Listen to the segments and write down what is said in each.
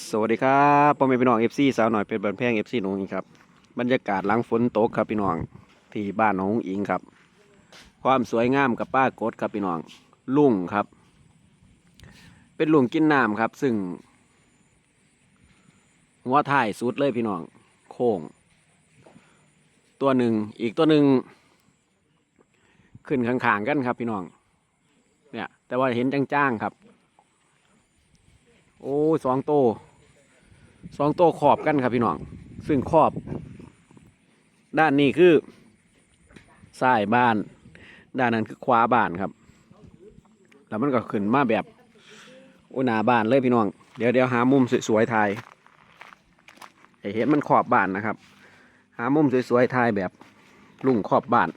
สวัสดีครับพ่อแม่พี่น้องเอฟซีสาวหน่อยเป็นบันแพงเอฟซีหนองอิงครับบรรยากาศหลังฝนตกครับพี่น้องที่บ้านหนองอิงครับ ความสวยงามกับป้ากดครับพี่น้องลุงครับ เป็นลุงกินน้ำครับ ซึ่งหัวท้ายสุดเลยพี่น้องโค้ง ตัวหนึ่งอีกตัวหนึ่งขึ้นข้างๆกันครับพี่น้อง เนี่ย แต่ว่าเห็นจ้างๆครับ โอ้สองโตสองโตขอบกันครับพี่น้อง ซึ่งขอบ ด้านนี้คือซ้ายบ้าน ด้านนั้นคือขวาบ้านครับ แล้วมันก็ขึ้นมาแบบโอนาบ้านเลยพี่น้อง เดี๋ยวเดี๋ยวหามุมสวยๆถ่ายเห็นมันขอบบ้านนะครับ หามุมสวยๆถ่ายแบบลุงขอบบ้าน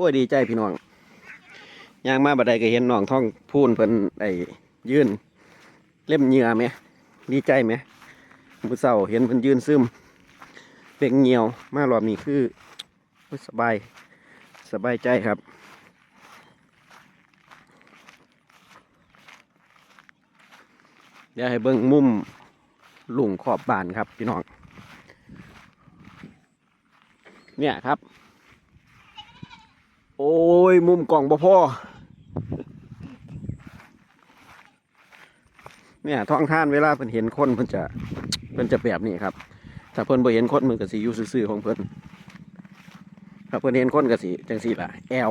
อ้ยดีใจพี่น้องย่างมาบัดใดก็เห็นน้องท่องพูนเพิ่นไอ้ยืนเล่มเหงื่อไหมดีใจไหมมือเศร้าเห็นเพิ่นยืนซึมเป่งเงียวมารอบนี้คือสบายสบายใจครับเดี๋ยวให้เบิ่งมุมลุงขอบบานครับพี่น้องเนี่ยครับ โอ้ย มุมกล่องบ่พ่อ เนี่ยท้องท่านเวลาเพิ่นเห็นคนเพิ่นจะเพิ่นจะแบบนี้ครับ ถ้าเพิ่นบ่เห็นคนมันก็สิอยู่ซื่อๆของเพิ่นถ้าเพิ่นเห็นคนก็สิจังซี่ล่ะแอล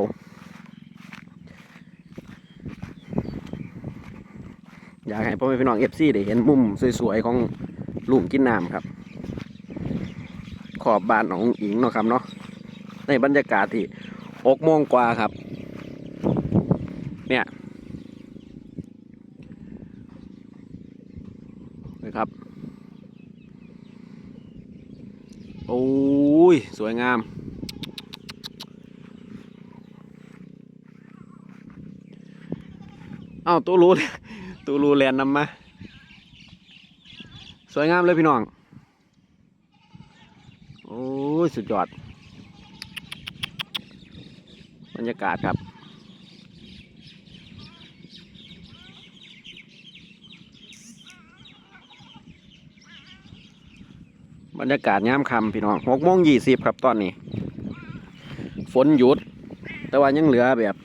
อยากให้พ่อแม่พี่น้อง FC ได้เห็นมุมสวยๆของลุงกินน้ำครับ ขอบบ้านของอิงเนาะครับเนาะในบรรยากาศที่ หกโมงกว่าครับ เนี่ยนะครับโอ้ย สวยงาม เอ้าตูรูตูรูแลนนำมา สวยงามเลยพี่น้อง โอ้ย สุดยอด บรรยากาศครับ บรรยากาศย่ามคำพี่น้องหกโมงยี่สิบครับตอนนี้ ฝนหยุด แต่ว่ายังเหลือแบบ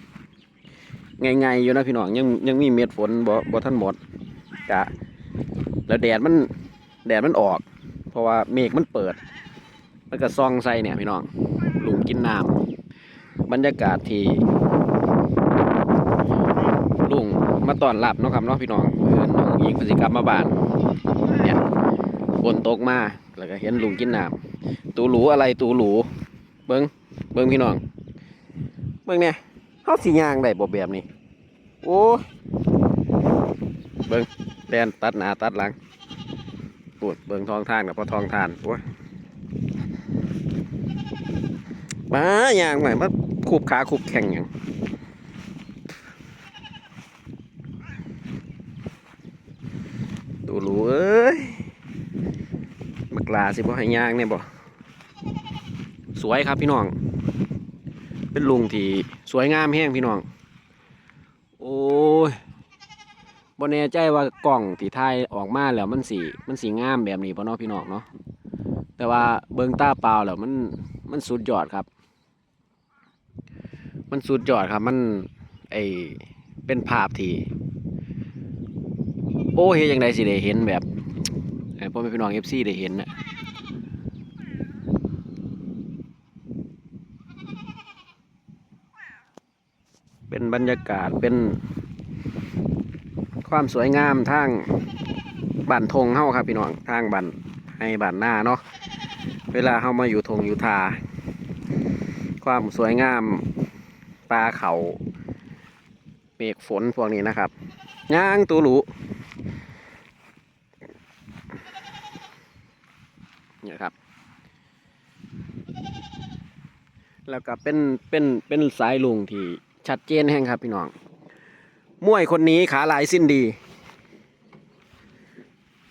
ไงๆอยู่นะพี่น้องยังยังมีเม็ดฝนบ่บ่ท่านหมดกะแล้วแดดมันแดดมันออก เพราะว่าเมฆมันเปิด มันก็ซองใส่เนี่ยพี่น้องหลุงกินน้ำ บรรยากาศที่ลุงมาตอนรับเนาะครับเนาะพี่น้องเออนน้องยิงพฤติกรรมมาบ้านเนี่ยฝนตกมาแล้วก็เห็นลุงกินน้ำตูหลูอะไรตูหลูเบิ้งเบิ้งพี่น้อง เบิ้งเนี่ยเขาสียางได้บ่แบบนี้ โอ้เบิ้งแดนตัดหน้าตัดหลังปวดเบิ้งทองทานกับพอทองทานโอ้ยมายางใหม่มา คูบขาคูบแข่งอย่างตูหลูเอ้ยบักลาสิบ่ให้ยางเนี่ยบ่สวยครับพี่น้อง เป็นลุงที่สวยงามแห้งพี่น้อง โอ้ยบ่แน่ใจว่ากล่องที่ถ่ายออกมาแล้วมันสีมันสีงามแบบนี้ป่ะเนาะพี่น้องเนาะแต่ว่าเบิงตาเปล่าแล้วมันมันสุดยอดครับ มันสุดยอดครับ มันไอเป็นภาพที่ โอ้เฮ็ดยังไงสิได้เห็นแบบไอพ่อแม่พี่น้องเอฟซีได้เห็นน่ะเป็นบรรยากาศเป็น ความสวยงามทางบ้านทงเฮาครับพี่น้องทางบ้านให้บ้านหน้าเนาะเวลาเฮามาอยู่ทงอยู่ทาความสวยงาม ปลาเขาเมฆฝนพวกนี้นะครับย่างตูหลูเนี่ยครับ แล้วก็เป็นเป็นเป็นสายลุงที่ชัดเจนแห้งครับพี่น้องมวยคนนี้ขาลายสิ้นดี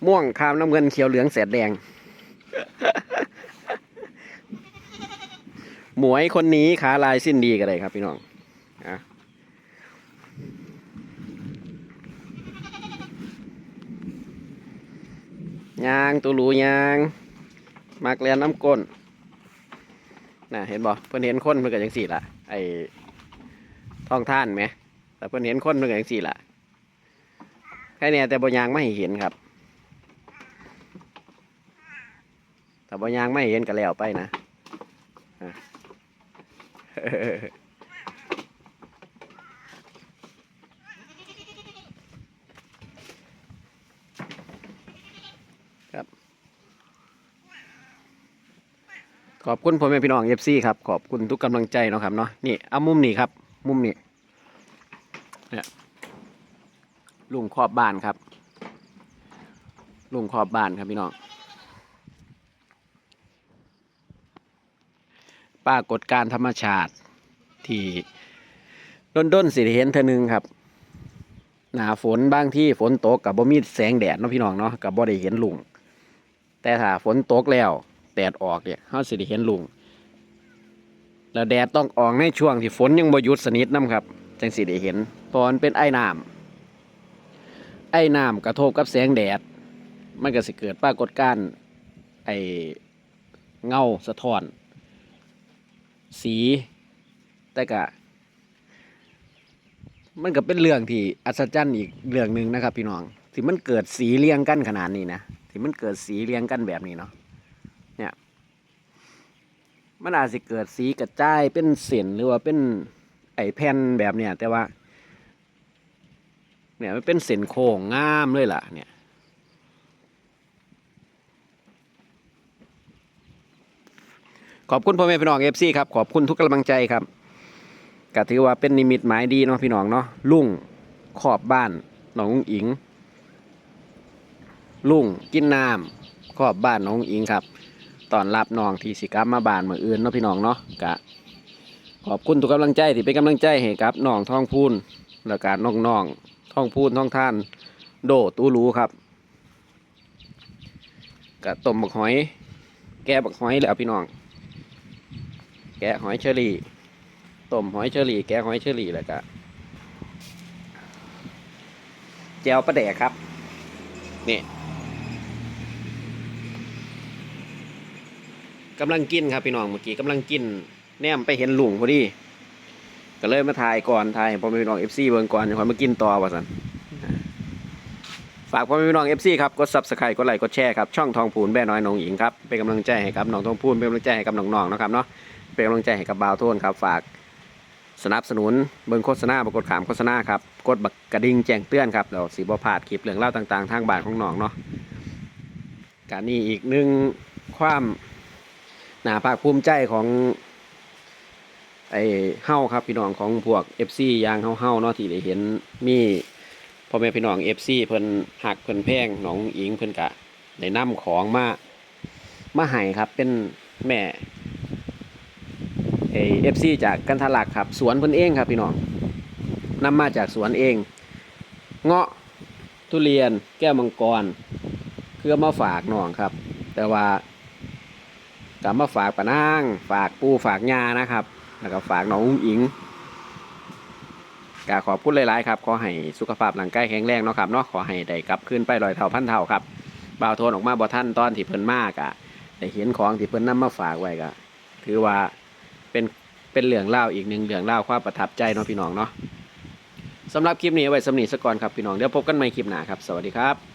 ม่วงคามน้ำเงินเขียวเหลืองแสดแดง หมวยคนนี้ขาลายสิ้นดีกันเลยครับพี่น้องอะยางตัวหรูยางมักเรียนน้ำก้นน่ะเห็นบ่เพิ่นเห็นคนเพิ่นก็จังสี่ละไอ้ท้องท่านไหมแต่เพิ่นเห็นคนเพิ่นก็จังสี่ละแค่เนี้แต่บ่ยางไม่เห็นครับ แต่บ่ยางไม่เห็นก็แล้วไปนะ ครับ ขอบคุณพ่อแม่พี่น้องเอฟซีครับ ขอบคุณทุกกำลังใจเนาะครับเนาะนี่เอามุมนี้ครับ มุมนี้เนี่ยลุงขอบบ้านครับ ลุงขอบบ้านครับพี่น้อง ปรากฏการธรรมชาติที่ด้นด้นสิได้เห็นเธอหนึ่งครับ หนาฝนบางที่ฝนตกกับบ่มีแสงแดดเนาะพี่น้องเนาะกับบ่ได้เห็นลุงแต่ถ้าฝนตกแล้วแดดออกเนี่ยเฮาสิได้เห็นลุงแล้วแดดต้องออกในช่วงที่ฝนยังบ่หยุดสนิทนํครับจังสิได้เห็นเพราะมันเป็นไอ้น้ำไอ้น้ำกระทบกับแสงแดด มันก็สิเกิดปรากฏการณ์ไอเงาสะท้อน สี แต่ก็มันก็เป็นเรื่องที่อัศจรรย์อีกเรื่องหนึ่งนะครับ พี่น้องที่มันเกิดสีเรียงกันขนาดนี้นะที่มันเกิดสีเรียงกันแบบนี้เนาะเนี่ย มันอาจจะเกิดสีกระจายเป็นเส้นหรือว่าเป็นไอแผ่นแบบเนี้ยแต่ว่า เนี่ยมันเป็นเส้นโค้งงามเลยล่ะ เนี่ย ขอบคุณพ่อแม่พี่น้องเอฟซีครับขอบคุณทุกกำลังใจครับก็ถือว่าเป็นนิมิตหมายดีเนาะพี่น้องเนาะลุงขอบบ้านนองอุ๋งอิงลุงกินน้ำขอบบ้านนองอุ๋งอิงครับตอนรับน้องที่สิกลับมาบานเมื่ออื่นเนาะพี่น้องเนาะกะขอบคุณทุกกำลังใจที่เป็นกำลังใจให้กับน้องท่องพูนแล้วก็น้องๆท่องพูนท่องท่าน โดตูรู้ครับกะต้มบักหอย แกะบักหอยแล้วพี่น้อง กะหอยเชอรี่ต้มหอยเชอรี่แกะหอยเชอรี่แล้วก็แจวปลาแดกครับ นี่กำลังกินครับพี่น้องเมื่อกี้กำลังกิน แนมไปเห็นลุงพอดีก็เลยมาถ่ายก่อนถ่ายพ่อแม่พี่น้องเอฟซีเบิ่งก่อนจะคอยมากินต่อว่าสันฝากพ่อแม่พี่น้องเอฟซีครับกดซับสไครต์กดไลค์กดแชร์ครับช่องทองพูนแม่น้อยน้องหญิงครับเป็นกำลังใจให้กับน้องทองพูนเป็นกำลังใจให้กับน้องๆนะครับเนาะ เป็นกำลังใจให้กับบาวโทนครับฝากสนับสนุนเบิ่งโฆษณาบกดขามโฆษณาครับกดบักกระดิ่งแจ้งเตือนครับเราสีบ่พลาดคลิปเรื่องเล่าต่างๆ ทางบ้านของน้องเนาะการนี้อีกหนึ่งความหนาภาคภูมิใจของไอ้เฮาครับพี่น้องของพวก FC ยางเฮาเฮาเนาะที่ได้เห็นมีพ่อแม่พี่น้อง FC เพิ่นหักเพิ่นแพงน้องอิงเพิ่นกะได้นำของมามาให้ครับเป็นแม่ เอฟซีจากกันทลักครับ สวนเพิ่นเองครับพี่น้องนำมาจากสวนเอง เงาะทุเรียน แก้วมังกรคือเอมาฝากน้องครับ แต่ว่ากับมาฝากปะนาง ฝากปูฝากยานะครับ แล้วก็ฝากน้องอุ้งอิงกาขอบคุณหลาย ๆ ครับ ขอให้สุขภาพร่างกายแข็งแรงเนาะครับเนาะขอให้ได้กลับคืนไปลอยเท่าพันเท่าครับบ่าวโทนออกมาบ่ท่านตอนที่เพิ่นมากอะได้เห็นของที่เพิ่นนำมาฝากไว้ก็ถือว่า เป็นเป็นเหลืองเล่าอีกหนึ่งเหลืองเล่าความประทับใจเนาะพี่น้องเนาะสำหรับคลิปนี้ไว้สำนีสกก่อนครับพี่น้องเดี๋ยวพบกันใหม่คลิปหน้าครับ สวัสดีครับ